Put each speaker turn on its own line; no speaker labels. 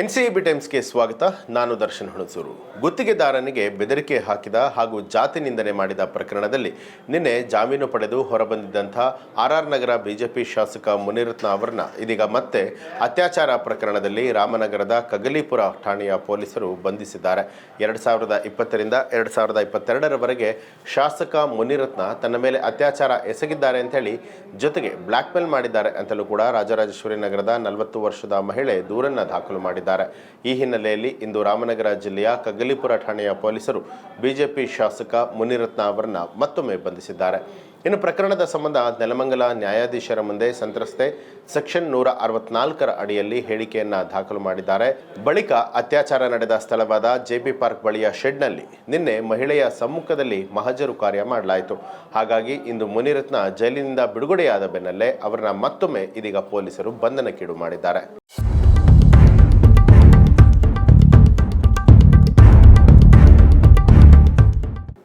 ಎನ್ಸಿಇಬಿ ಟೈಮ್ಸ್ಗೆ ಸ್ವಾಗತ. ನಾನು ದರ್ಶನ್ ಹುಣಸೂರು. ಗುತ್ತಿಗೆದಾರನಿಗೆ ಬೆದರಿಕೆ ಹಾಕಿದ ಹಾಗೂ ಜಾತಿ ನಿಂದನೆ ಮಾಡಿದ ಪ್ರಕರಣದಲ್ಲಿ ನಿನ್ನೆ ಜಾಮೀನು ಪಡೆದು ಹೊರಬಂದಿದ್ದಂಥ ಆರ್ ಆರ್ ನಗರ ಬಿಜೆಪಿ ಶಾಸಕ ಮುನಿರತ್ನ ಅವರನ್ನ ಇದೀಗ ಮತ್ತೆ ಅತ್ಯಾಚಾರ ಪ್ರಕರಣದಲ್ಲಿ ರಾಮನಗರದ ಕಗಲೀಪುರ ಠಾಣೆಯ ಪೊಲೀಸರು ಬಂಧಿಸಿದ್ದಾರೆ. ಎರಡು ಸಾವಿರದ ಇಪ್ಪತ್ತರಿಂದ ಎರಡು ಸಾವಿರದ ಇಪ್ಪತ್ತೆರಡರವರೆಗೆ ಶಾಸಕ ಮುನಿರತ್ನ ತನ್ನ ಮೇಲೆ ಅತ್ಯಾಚಾರ ಎಸಗಿದ್ದಾರೆ ಅಂತೇಳಿ ಜೊತೆಗೆ ಬ್ಲ್ಯಾಕ್ ಮೇಲ್ ಮಾಡಿದ್ದಾರೆ ಅಂತಲೂ ಕೂಡ ರಾಜರಾಜೇಶ್ವರಿ ನಗರದ ನಲವತ್ತು ವರ್ಷದ ಮಹಿಳೆ ದೂರನ್ನು ದಾಖಲು ಮಾಡಿದ್ದಾರೆ. ಈ ಹಿನ್ನೆಲೆಯಲ್ಲಿ ಇಂದು ರಾಮನಗರ ಜಿಲ್ಲೆಯ ಕಗ್ಗಲಿಪುರ ಠಾಣೆಯ ಪೊಲೀಸರು ಬಿಜೆಪಿ ಶಾಸಕ ಮುನಿರತ್ನ ಅವರನ್ನು ಮತ್ತೊಮ್ಮೆ ಬಂಧಿಸಿದ್ದಾರೆ. ಇನ್ನು ಪ್ರಕರಣದ ಸಂಬಂಧ ನೆಲಮಂಗಲ ನ್ಯಾಯಾಧೀಶರ ಮುಂದೆ ಸಂತ್ರಸ್ತೆ ಸೆಕ್ಷನ್ ನೂರ ಅರವತ್ನಾಲ್ಕರ ಅಡಿಯಲ್ಲಿ ಹೇಳಿಕೆಯನ್ನ ದಾಖಲು ಮಾಡಿದ್ದಾರೆ. ಬಳಿಕ ಅತ್ಯಾಚಾರ ನಡೆದ ಸ್ಥಳವಾದ ಜೆಪಿ ಪಾರ್ಕ್ ಬಳಿಯ ಶೆಡ್ನಲ್ಲಿ ನಿನ್ನೆ ಮಹಿಳೆಯ ಸಮ್ಮುಖದಲ್ಲಿ ಮಹಜರು ಕಾರ್ಯ ಮಾಡಲಾಯಿತು. ಹಾಗಾಗಿ ಇಂದು ಮುನಿರತ್ನ ಜೈಲಿನಿಂದ ಬಿಡುಗಡೆಯಾದ ಬೆನ್ನಲ್ಲೇ ಅವರನ್ನ ಮತ್ತೊಮ್ಮೆ ಇದೀಗ ಪೊಲೀಸರು ಬಂಧನಕ್ಕೀಡು ಮಾಡಿದ್ದಾರೆ.